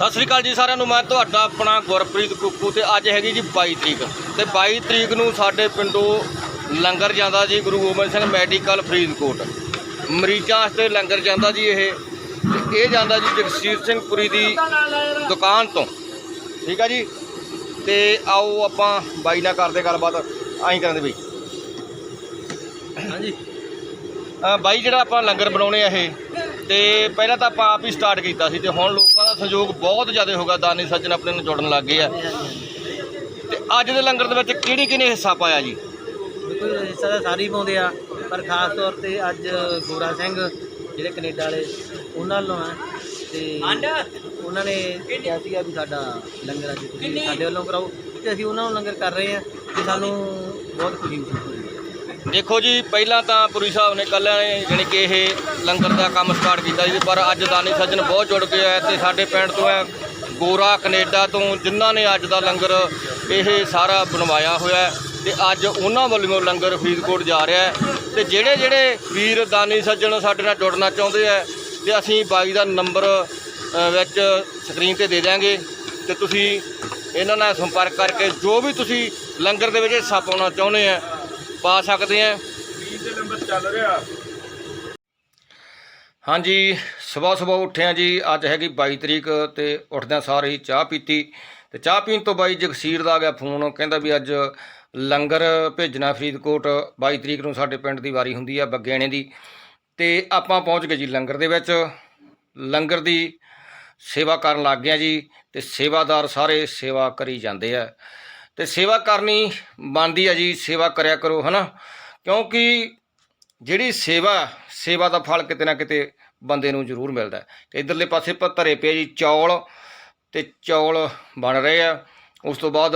ਸਤਿ ਸ੍ਰੀ ਅਕਾਲ ਜੀ ਸਾਰਿਆਂ ਨੂੰ ਮੈਂ ਤੁਹਾਡਾ ਆਪਣਾ ਗੁਰਪ੍ਰੀਤ ਕੁੱਕੂ ਤੇ ਅੱਜ ਹੈਗੀ ਜੀ 22 ਤਰੀਕ। ਤੇ 22 ਤਰੀਕ ਨੂੰ ਸਾਡੇ ਪਿੰਡੋਂ ਲੰਗਰ ਜਾਂਦਾ ਜੀ ਗੁਰੂ ਗੋਬਿੰਦ ਸਿੰਘ ਮੈਡੀਕਲ ਫਰੀਦਕੋਟ। ਮਰੀਜ਼ਾਂ ਵਾਸਤੇ ਲੰਗਰ ਜਾਂਦਾ ਜੀ ਇਹ। ਇਹ ਜਾਂਦਾ ਜੀ ਜਗਸੀਰ ਸਿੰਘ ਪੁਰੀ ਦੀ ਦੁਕਾਨ ਤੋਂ। ਠੀਕ ਆ ਜੀ? ਤੇ ਆਓ ਆਪਾਂ ਬਾਈ ਨਾਲ ਕਰਦੇ ਗੱਲਬਾਤ ਆਹੀਂ ਕਰਾਂਦੇ ਬਈ। ਹਾਂਜੀ। ਬਾਈ ਜਿਹੜਾ ਆਪਾਂ ਲੰਗਰ ਬਣਾਉਣੇ ਆ ਇਹ ਤੇ ਪਹਿਲਾਂ ਤਾਂ ਆਪਾਂ ਆਪ ਹੀ ਸਟਾਰਟ ਕੀਤਾ ਸੀ ਤੇ ਹੁਣ ਲੋਕਾਂ ਦਾ ਸਹਿਯੋਗ ਬਹੁਤ ਜ਼ਿਆਦਾ ਹੋ ਗਿਆ ਦਾਨੀ ਸੱਜਣ ਆਪਣੇ ਨੂੰ ਜੁੜਨ ਲੱਗ ਗਏ ਆ। ਤੇ ਅੱਜ ਦੇ ਲੰਗਰ ਦੇ ਵਿੱਚ ਕਿਹੜੀ ਕਿਹਨੇ ਹਿੱਸਾ ਪਾਇਆ ਜੀ? ਦੇਖੋ ਹਿੱਸਾ ਤਾਂ ਸਾਰੇ ਹੀ ਪਾਉਂਦੇ ਆ ਪਰ ਖਾਸ ਤੌਰ ਤੇ ਅੱਜ ਗੋਰਾ ਸਿੰਘ ਜਿਹੜੇ ਕੈਨੇਡਾ ਵਾਲੇ ਉਹਨਾਂ ਵੱਲੋਂ ਆ ਤੇ ਉਹਨਾਂ ਨੇ ਕਿਹਾ ਸੀਗਾ ਵੀ ਸਾਡਾ ਲੰਗਰ ਅੱਜ ਤੁਸੀਂ ਸਾਡੇ ਵੱਲੋਂ ਕਰਾਓ ਤੇ ਅਸੀਂ ਉਹਨਾਂ ਨੂੰ ਲੰਗਰ ਕਰ ਰਹੇ ਆ ਤੇ ਸਾਨੂੰ ਬਹੁਤ ਖੁਸ਼ੀ ਹੋਈ। ਦੇਖੋ ਜੀ, ਪਹਿਲਾਂ ਤਾਂ ਪੁਰੀ ਸਾਹਿਬ ਨੇ ਕੱਲਿਆਂ ਨੇ ਜਾਣੀ ਕਿ ਇਹ ਲੰਗਰ ਦਾ ਕੰਮ ਸਟਾਰਟ ਕੀਤਾ ਸੀ ਪਰ ਅੱਜ ਦਾਨੀ ਸੱਜਣ ਬਹੁਤ ਜੁੜ ਗਏ ਆ ਤੇ ਸਾਡੇ ਪਿੰਡ ਤੋਂ ਹੈ ਗੋਰਾ ਕੈਨੇਡਾ ਤੋਂ ਜਿਨ੍ਹਾਂ ਨੇ ਅੱਜ ਦਾ ਲੰਗਰ ਇਹ ਸਾਰਾ ਬਣਵਾਇਆ ਹੋਇਆ ਹੈ। ਤੇ ਅੱਜ ਉਹਨਾਂ ਵੱਲੋਂ ਲੰਗਰ ਫਰੀਦਕੋਟ ਜਾ ਰਿਹਾ ਹੈ। ਤੇ ਜਿਹੜੇ ਜਿਹੜੇ ਵੀਰ ਦਾਨੀ ਸੱਜਣ ਸਾਡੇ ਨਾਲ ਜੁੜਨਾ ਚਾਹੁੰਦੇ ਆ, ਤੇ ਅਸੀਂ ਬਾਈ ਦਾ ਨੰਬਰ ਵਿੱਚ ਸਕਰੀਨ ਤੇ ਦੇ ਦਿਆਂਗੇ। ਤੇ ਤੁਸੀਂ ਇਹਨਾਂ ਨਾਲ ਸੰਪਰਕ ਕਰਕੇ ਜੋ ਵੀ ਤੁਸੀਂ ਲੰਗਰ ਦੇ ਵਿੱਚ ਹਿੱਸਾ ਪਾਉਣਾ ਚਾਹੁੰਦੇ ਆ ਪਾ ਸਕਦੇ ਆ। ਹਾਂਜੀ, ਸਵੇਰ ਸਵੇਰ ਉੱਠੇ ਆ ਜੀ, ਅੱਜ ਹੈਗੀ 22 ਤਰੀਕ ਤੇ ਉੱਠਦਿਆਂ ਸਾਰ ਹੀ ਚਾਹ ਪੀਤੀ। ਤੇ ਚਾਹ ਪੀਣ ਤੋਂ ਬਾਈ ਜਗਸੀਰ ਦਾ ਆ ਗਿਆ ਫੋਨ ਕਹਿੰਦਾ ਵੀ ਅੱਜ ਲੰਗਰ ਭੇਜਣਾ ਫਰੀਦਕੋਟ 22 ਤਰੀਕ ਨੂੰ ਸਾਡੇ ਪਿੰਡ ਦੀ ਵਾਰੀ ਹੁੰਦੀ ਆ ਬੱਗਿਆਣੇ ਦੀ। ਤੇ ਆਪਾਂ ਪਹੁੰਚ ਗਏ ਜੀ ਲੰਗਰ ਦੇ ਵਿੱਚ। ਲੰਗਰ ਦੀ ਸੇਵਾ ਕਰਨ ਲੱਗ ਗਏ ਜੀ, ਤੇ ਸੇਵਾਦਾਰ ਸਾਰੇ ਸੇਵਾ ਕਰੀ ਜਾਂਦੇ ਆ। ਤੇ ਸੇਵਾ ਕਰਨੀ ਬਣਦੀ ਆ ਜੀ, ਸੇਵਾ ਕਰਿਆ ਕਰੋ, ਹਨਾ ਕਿਉਂਕਿ ਜਿਹੜੀ ਸੇਵਾ ਸੇਵਾ ਦਾ ਫਲ ਕਿਤੇ ਨਾ ਕਿਤੇ ਬੰਦੇ ਨੂੰ ਜ਼ਰੂਰ ਮਿਲਦਾ ਹੈ। ਤੇ ਇਧਰਲੇ ਪਾਸੇ ਪਰ ਧਰੇ ਪਏ ਜੀ ਚੌਲ, ਤੇ ਚੌਲ ਬਣ ਰਹੇ ਆ ਉਸ ਤੋਂ ਬਾਅਦ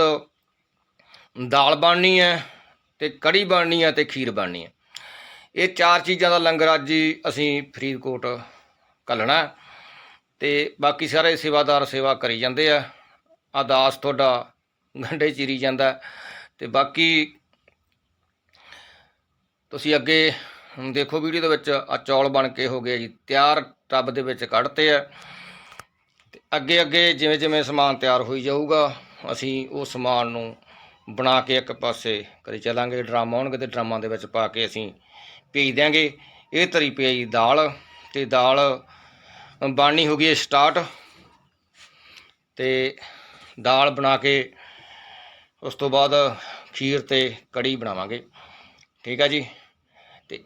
ਦਾਲ ਬਣਨੀ ਹੈ, ਤੇ ਕੜੀ ਬਣਨੀ ਹੈ, ਤੇ ਖੀਰ ਬਣਨੀ ਹੈ ਇਹ ਚਾਰ ਚੀਜ਼ਾਂ ਦਾ ਲੰਗਰ ਅੱਜ ਹੀ ਅਸੀਂ ਫਰੀਦਕੋਟ ਘੱਲਣਾ ਹੈ। ਤੇ ਬਾਕੀ ਸਾਰੇ ਸੇਵਾਦਾਰ ਸੇਵਾ ਕਰੀ ਜਾਂਦੇ ਆ ਅਰਦਾਸ ਤੁਹਾਡਾ ਗੰਢੇ ਚੀਰੀ ਜਾਂਦਾ। ਹੈ। ਤੇ ਬਾਕੀ ਤੁਸੀਂ ਅੱਗੇ ਦੇਖੋ ਵੀਡੀਓ ਦੇ ਵਿੱਚ ਆ ਚੌਲ ਬਣ ਕੇ ਹੋ ਗਏ ਜੀ, ਤਿਆਰ ਟੱਬ ਦੇ ਵਿੱਚ ਕੱਢਤੇ ਆ। ਤੇ ਅੱਗੇ ਅੱਗੇ ਜਿਵੇਂ ਜਿਵੇਂ ਸਮਾਨ ਤਿਆਰ ਹੋਈ ਜਾਊਗਾ, ਅਸੀਂ ਉਹ ਸਮਾਨ ਨੂੰ ਬਣਾ ਕੇ ਇੱਕ ਪਾਸੇ ਕਦੇ ਚਲਾਂਗੇ। ਡਰਮ ਆਉਣਗੇ ਤੇ ਡਰਮਾਂ ਦੇ ਵਿੱਚ ਪਾ ਕੇ ਅਸੀਂ ਭੇਜ ਦਿਆਂਗੇ। ਇਹ ਤਰੀ ਪਈ ਦਾਲ, ਤੇ ਦਾਲ ਬਣਨੀ ਹੋ ਗਈ ਸਟਾਰਟ। ਤੇ ਦਾਲ ਬਣਾ ਕੇ ਉਸ ਤੋਂ ਬਾਅਦ ਖੀਰ ਤੇ ਕੜੀ ਬਣਾਵਾਂਗੇ। ਠੀਕ ਆ ਜੀ? ਤੇ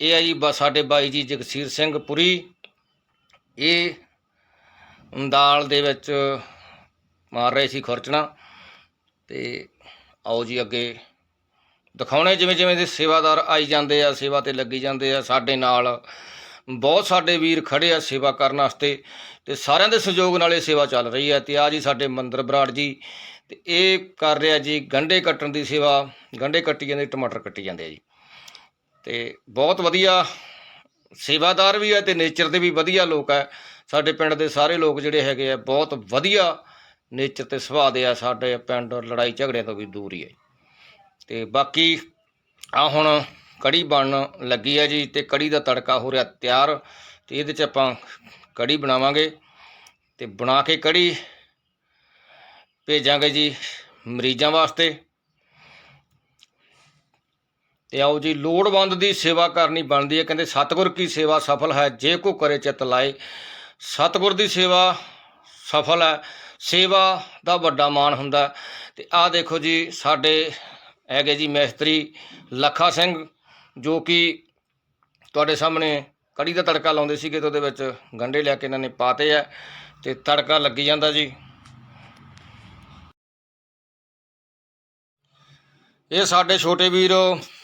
ਇਹ ਆ ਜੀ ਬ- ਸਾਡੇ ਬਾਈ ਜੀ ਜਗਸੀਰ ਸਿੰਘ ਪੁਰੀ। ਇਹ ਦਾਲ ਦੇ ਵਿੱਚ ਮਾਰ ਰਹੇ ਸੀ ਖੁਰਚਣਾ। ਤੇ ਆਓ ਜੀ ਅੱਗੇ ਦਿਖਾਉਣੇ ਜਿਵੇਂ ਜਿਵੇਂ ਦੇ ਸੇਵਾਦਾਰ ਆਈ ਜਾਂਦੇ ਆ, ਸੇਵਾ ਤੇ ਲੱਗੀ ਜਾਂਦੇ ਆ, ਸਾਡੇ ਨਾਲ ਬਹੁਤ ਸਾਡੇ ਵੀਰ ਖੜੇ ਆ ਸੇਵਾ ਕਰਨ ਵਾਸਤੇ ਤੇ ਸਾਰਿਆਂ ਦੇ ਸਹਿਯੋਗ ਨਾਲ ਇਹ ਸੇਵਾ ਚੱਲ ਰਹੀ ਹੈ ਤੇ ਆ ਜੀ ਸਾਡੇ ਮੰਦਰ ਬਰਾੜ ਜੀ ਤੇ ਇਹ ਕਰ ਰਿਹਾ ਜੀ ਗੰਢੇ ਕੱਟਣ ਦੀ ਸੇਵਾ, ਗੰਢੇ ਕੱਟੀ ਜਾਂਦੇ, ਟਮਾਟਰ ਕੱਟੀ ਜਾਂਦੇ ਆ ਜੀ। ਤੇ ਬਹੁਤ ਵਧੀਆ ਸੇਵਾਦਾਰ ਵੀ ਹੈ ਤੇ ਨੇਚਰ ਦੇ ਵੀ ਵਧੀਆ ਲੋਕ ਹੈ। ਸਾਡੇ ਪਿੰਡ ਦੇ ਸਾਰੇ ਲੋਕ ਜਿਹੜੇ ਹੈਗੇ ਆ, ਬਹੁਤ ਵਧੀਆ ਨੇਚਰ ਤੇ ਸੁਭਾਅ ਦੇ ਆ ਸਾਡੇ ਪਿੰਡ ਲੜਾਈ ਝਗੜਿਆਂ ਤੋਂ ਵੀ ਦੂਰ ਹੀ ਹੈ। ਤੇ ਬਾਕੀ ਆ ਹੁਣ ਕੜੀ ਬਣਨ ਲੱਗੀ ਹੈ ਜੀ ਤੇ ਕੜੀ ਦਾ ਤੜਕਾ ਹੋ ਰਿਹਾ ਤਿਆਰ ਤੇ ਇਹਦੇ ਚ ਆਪਾਂ ਕੜੀ ਬਣਾਵਾਂਗੇ ਤੇ ਬਣਾ ਕੇ ਕੜੀ ਭੇਜਾਂਗੇ ਜੀ ਮਰੀਜ਼ਾਂ ਵਾਸਤੇ। ਤੇ ਆਓ ਜੀ, ਲੋੜਵੰਦ ਦੀ ਸੇਵਾ ਕਰਨੀ ਬਣਦੀ ਹੈ। ਕਹਿੰਦੇ, ਸਤਿਗੁਰ ਕੀ ਸੇਵਾ ਸਫਲ ਹੈ? ਜੇ ਕੋ ਕਰੇ ਚਿਤ ਲਾਏ। ਸਤਿਗੁਰ ਦੀ ਸੇਵਾ ਸਫਲ ਹੈ। ਸੇਵਾ ਦਾ ਵੱਡਾ ਮਾਣ ਹੁੰਦਾ ਹੈ। ਤੇ ਆਹ ਦੇਖੋ ਜੀ, ਸਾਡੇ ਹੈਗੇ ਜੀ ਮਿਸਤਰੀ ਲੱਖਾ ਸਿੰਘ। ਜੋ ਕਿ ਤੁਹਾਡੇ ਸਾਹਮਣੇ ਕੜੀ ਦਾ ਤੜਕਾ ਲਾਉਂਦੇ ਸੀਗੇ ਤੇ ਉਹਦੇ ਵਿੱਚ ਗੰਢੇ ਲਿਆ ਕੇ ਇਹਨਾਂ ਨੇ ਪਾਤੇ ਆ ਤੇ ਤੜਕਾ ਲੱਗੀ ਜਾਂਦਾ ਜੀ। ਇਹ ਸਾਡੇ ਛੋਟੇ ਵੀਰ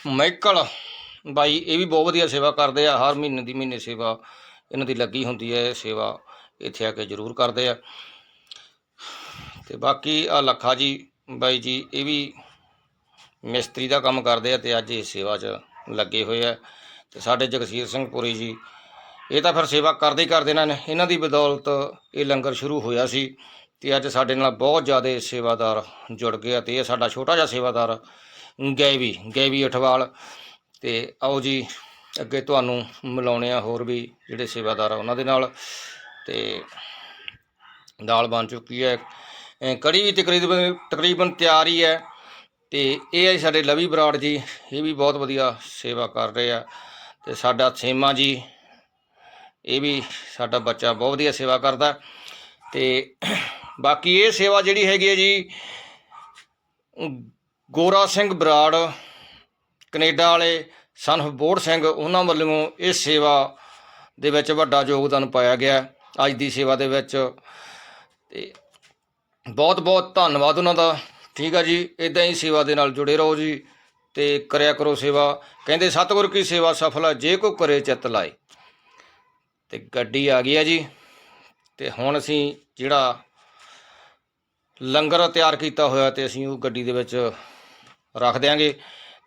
ਮਾਈਕਲ ਬਾਈ, ਇਹ ਵੀ ਬਹੁਤ ਵਧੀਆ ਸੇਵਾ ਕਰਦੇ ਆ। ਹਰ ਮਹੀਨੇ ਦੀ ਮਹੀਨੇ ਸੇਵਾ ਇਹਨਾਂ ਦੀ ਲੱਗੀ ਹੁੰਦੀ ਹੈ ਇਹ ਸੇਵਾ ਇੱਥੇ ਆ ਕੇ ਜ਼ਰੂਰ ਕਰਦੇ ਆ। ਤੇ ਬਾਕੀ ਆ ਲੱਖਾ ਜੀ, ਬਾਈ ਜੀ, ਇਹ ਵੀ ਮਿਸਤਰੀ ਦਾ ਕੰਮ ਕਰਦੇ ਆ ਤੇ ਅੱਜ ਇਹ ਸੇਵਾ 'ਚ ਲੱਗੇ ਹੋਏ ਆ। ਤੇ ਸਾਡੇ ਜਗਸੀਰ ਸਿੰਘ ਪੁਰੀ ਜੀ, ਇਹ ਤਾਂ ਫਿਰ ਸੇਵਾ ਕਰਦੇ ਹੀ ਕਰਦੇ ਇਹਨਾਂ ਨੇ, ਇਹਨਾਂ ਦੀ ਬਦੌਲਤ ਇਹ ਲੰਗਰ ਸ਼ੁਰੂ ਹੋਇਆ ਸੀ ਤੇ ਅੱਜ ਸਾਡੇ ਨਾਲ ਬਹੁਤ ਜ਼ਿਆਦਾ ਸੇਵਾਦਾਰ ਜੁੜ ਗਏ ਆ ਤੇ ਇਹ ਸਾਡਾ ਛੋਟਾ ਜਿਹਾ ਸੇਵਾਦਾਰ ਗੈਵੀ ਗੈਵੀ ਅਠਵਾਲ। ਤੇ ਆਓ ਜੀ, ਅੱਗੇ ਤੁਹਾਨੂੰ ਮਿਲਾਉਣੇ ਆ ਹੋਰ ਵੀ ਜਿਹੜੇ ਸੇਵਾਦਾਰ ਆ ਉਹਨਾਂ ਦੇ ਨਾਲ। ਤੇ ਦਾਲ ਬਣ ਚੁੱਕੀ ਹੈ। ਕੜੀ ਵੀ ਤਕਰੀਬਨ ਤਕਰੀਬਨ ਤਿਆਰ ਹੀ ਹੈ। ਤੇ ਇਹ ਹੈ ਸਾਡੇ ਲਵੀ ਬਰਾੜ ਜੀ, ਇਹ ਵੀ ਬਹੁਤ ਵਧੀਆ ਸੇਵਾ ਕਰ ਰਹੇ ਆ ਤੇ ਸਾਡਾ ਸੇਮਾ ਜੀ, ਇਹ ਵੀ ਸਾਡਾ ਬੱਚਾ ਬਹੁਤ ਵਧੀਆ ਸੇਵਾ ਕਰਦਾ ਤੇ ਬਾਕੀ ਇਹ ਸੇਵਾ ਜਿਹੜੀ ਹੈਗੀ ਹੈ ਜੀ, ਗੋਰਾ ਸਿੰਘ ਬਰਾੜ, ਕੈਨੇਡਾ ਵਾਲੇ ਸਨ of ਬੋੜ ਸਿੰਘ, ਉਹਨਾਂ ਵੱਲੋਂ ਇਹ ਸੇਵਾ ਦੇ ਵਿੱਚ ਵੱਡਾ ਯੋਗਦਾਨ ਪਾਇਆ ਗਿਆ ਅੱਜ ਦੀ ਸੇਵਾ ਦੇ ਵਿੱਚ ਤੇ ਬਹੁਤ ਬਹੁਤ ਧੰਨਵਾਦ ਉਹਨਾਂ ਦਾ। ਠੀਕ ਆ ਜੀ ਇਦਾਂ ਹੀ ਸੇਵਾ ਦੇ ਨਾਲ ਜੁੜੇ ਰਹੋ ਜੀ ਤੇ ਕਰਿਆ ਕਰੋ ਸੇਵਾ। ਕਹਿੰਦੇ, ਸਤਿਗੁਰ ਕੀ ਸੇਵਾ ਸਫਲ ਹੈ ਜੇ ਕੋ ਕਰੇ ਚਿੱਤ ਲਾਏ। ਤੇ ਗੱਡੀ ਆ ਗਈ ਆ ਜੀ। ਤੇ ਹੁਣ ਅਸੀਂ ਜਿਹੜਾ ਲੰਗਰ ਤਿਆਰ ਕੀਤਾ ਹੋਇਆ ਤੇ ਅਸੀਂ ਉਹ ਗੱਡੀ ਦੇ ਵਿੱਚ ਰੱਖ ਦਿਆਂਗੇ।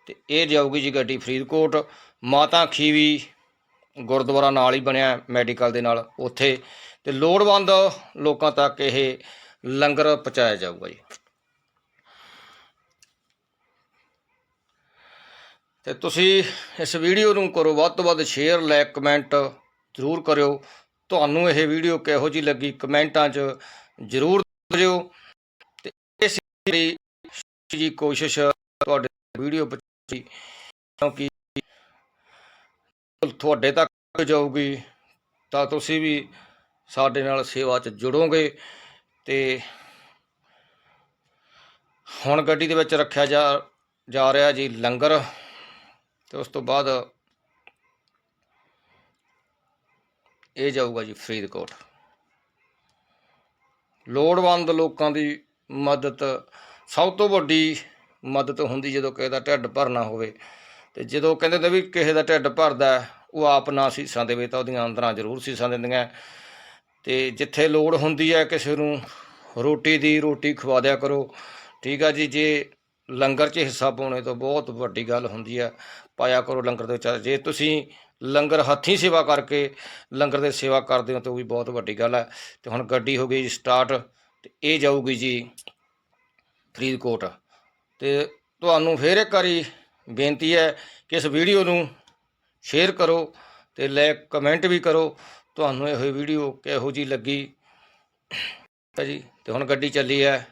ਤੇ ਇਹ ਜਾਊਗੀ ਜੀ ਗੱਡੀ ਫਰੀਦਕੋਟ। ਮਾਤਾ ਖੀਵੀ ਗੁਰਦੁਆਰਾ ਨਾਲ ਹੀ ਬਣਿਆ ਮੈਡੀਕਲ ਦੇ ਨਾਲ ਉੱਥੇ। ਤੇ ਲੋੜਵੰਦ ਲੋਕਾਂ ਤੱਕ ਇਹ ਲੰਗਰ ਪਹੁੰਚਾਇਆ ਜਾਊਗਾ ਜੀ। ਤੇ ਤੁਸੀਂ ਇਸ ਵੀਡੀਓ ਨੂੰ ਕਰੋ, ਵੱਧ ਤੋਂ ਵੱਧ ਸ਼ੇਅਰ ਲਾਈਕ ਕਮੈਂਟ ਜ਼ਰੂਰ ਕਰਿਓ। ਤੁਹਾਨੂੰ ਇਹ ਵੀਡੀਓ ਕਿਹੋ ਜੀ ਲੱਗੀ ਕਮੈਂਟਾਂ 'ਚ ਜ਼ਰੂਰ ਦਿਓ ਤੇ ਇਸ ਲਈ ਜੀ ਕੋਸ਼ਿਸ਼ ਤੁਹਾਡੇ ਵੀਡੀਓ ਪਹੁੰਚੀ ਕਿਉਂਕਿ ਤੁਹਾਡੇ ਤੱਕ ਜਾਊਗੀ, ਤਾਂ ਤੁਸੀਂ ਵੀ ਸਾਡੇ ਨਾਲ ਸੇਵਾ 'ਚ ਜੁੜੋਗੇ। ਤੇ ਹੁਣ ਗੱਡੀ ਦੇ ਵਿੱਚ ਰੱਖਿਆ ਜਾ ਜਾ ਰਿਹਾ ਜੀ ਲੰਗਰ। ਤੇ ਉਸ ਤੋਂ ਬਾਅਦ ਇਹ ਜਾਊਗਾ ਜੀ ਫਰੀਦਕੋਟ। ਲੋੜਵੰਦ ਲੋਕਾਂ ਦੀ ਮਦਦ, ਸਭ ਤੋਂ ਵੱਡੀ ਮਦਦ ਹੁੰਦੀ ਜਦੋਂ ਕਿਸੇ ਦਾ ਢਿੱਡ ਭਰਨਾ ਹੋਵੇ ਤੇ ਜਦੋਂ ਕਹਿੰਦੇ ਨੇ ਵੀ ਕਿਸੇ ਦਾ ਢਿੱਡ ਭਰਦਾ ਉਹ ਆਪ ਨਾ ਸੀਸਾਂ ਦੇਵੇ ਤਾਂ ਉਹਦੀਆਂ ਅੰਦਰਾਂ ਜ਼ਰੂਰ ਸੀਸਾਂ ਦਿੰਦੀਆਂ ਤੇ ਜਿੱਥੇ ਲੋੜ ਹੁੰਦੀ ਹੈ ਕਿਸੇ ਨੂੰ ਰੋਟੀ ਦੀ ਰੋਟੀ ਖਵਾ ਦਿਆ ਕਰੋ। ਠੀਕ ਆ ਜੀ, ਜੇ ਲੰਗਰ 'ਚ ਹਿੱਸਾ ਪਾਉਣੇ ਤੋਂ ਬਹੁਤ ਵੱਡੀ ਗੱਲ ਹੁੰਦੀ ਹੈ ਪਾਇਆ ਕਰੋ ਲੰਗਰ ਦੇ ਵਿੱਚ। ਜੇ ਤੁਸੀਂ ਲੰਗਰ ਹੱਥੀਂ ਸੇਵਾ ਕਰਕੇ ਲੰਗਰ ਦੇ ਸੇਵਾ ਕਰਦੇ ਹੋ ਤਾਂ ਉਹ ਵੀ ਬਹੁਤ ਵੱਡੀ ਗੱਲ ਹੈ ਤੇ ਹੁਣ ਗੱਡੀ ਹੋ ਗਈ ਜੀ ਸਟਾਰਟ ਤੇ ਇਹ ਜਾਊਗੀ ਜੀ ਫਰੀਦਕੋਟ। ਤੇ ਤੁਹਾਨੂੰ ਫੇਰ ਇੱਕ ਵਾਰੀ ਬੇਨਤੀ ਹੈ ਕਿ ਇਸ ਵੀਡੀਓ ਨੂੰ ਸ਼ੇਅਰ ਕਰੋ ਤੇ ਲਾਈਕ, ਕਮੈਂਟ ਵੀ ਕਰੋ। ਤੁਹਾਨੂੰ ਇਹ ਵੀਡੀਓ ਕਿਹੋ ਜੀ ਲੱਗੀ? ਤਾਂ ਜੀ, ਤੇ ਹੁਣ ਗੱਡੀ ਚੱਲੀ ਹੈ।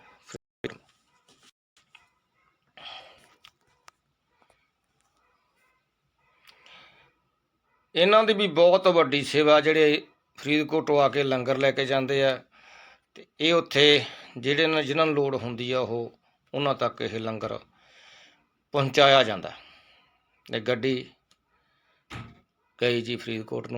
ਇਹਨਾਂ ਦੀ ਵੀ ਬਹੁਤ ਵੱਡੀ ਸੇਵਾ ਜਿਹੜੇ ਫਰੀਦਕੋਟੋਂ ਆ ਕੇ ਲੰਗਰ ਲੈ ਕੇ ਜਾਂਦੇ ਆ ਤੇ ਇਹ ਉੱਥੇ ਜਿਹੜੇ ਨੇ ਜਿਨ੍ਹਾਂ ਨੂੰ ਲੋੜ ਹੁੰਦੀ ਆ ਉਹ ਉਹਨਾਂ ਤੱਕ ਇਹ ਲੰਗਰ ਪਹੁੰਚਾਇਆ ਜਾਂਦਾ। ਇਹ ਗੱਡੀ ਗਈ ਜੀ ਫਰੀਦਕੋਟ ਨੂੰ।